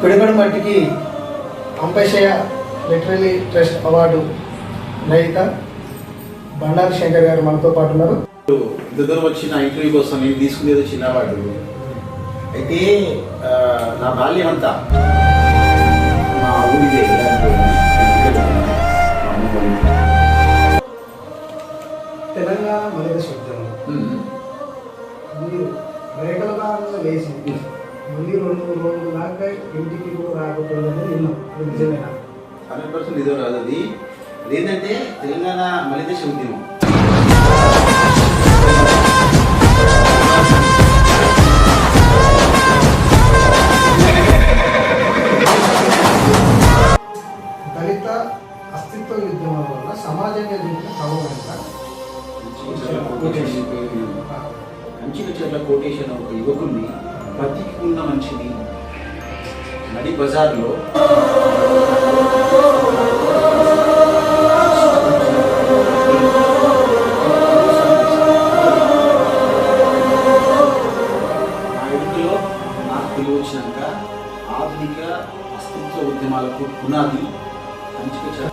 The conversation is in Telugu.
పిడుగడు మట్టికి అంపశయ లిటరరీ ట్రస్ట్ అవార్డు రహిత బండారు శంకర్ గారు మనతో పాటు ఉన్నారు ఇంత దూరం వచ్చిన ఇంటర్వ్యూ కోసం నేను తీసుకునేది చిన్నవాడు అయితే ఆ, నా బాల్యం అంతా మా ఊరిదే. తెలంగాణ మలిద శబ్దం. మీరు రేఖల భాగంగా వేసి మళ్ళీ రెండు మూడు రోజులు దాకా ఇంటికి కూడా రాకపోతుందని విన్నాం. నిజమేనా హండ్రెడ్ పర్సెంట్ ఇదో రాదు అది. అదేంటంటే తెలంగాణ మలిదేశ ఉద్యమం. దళిత అస్తిత్వ ఉద్యమం వల్ల సమాజంగా జరిగిన ప్రభావం ఎంత? మంచిగా చెట్ల కోటేషన్ ఒక యువకుడిని బతికి ఉన్న మంచిది. నడి బజార్లో వచ్చినాక ఆధునిక అస్తిత్వ ఉద్యమాలకు పునాది మంచిగా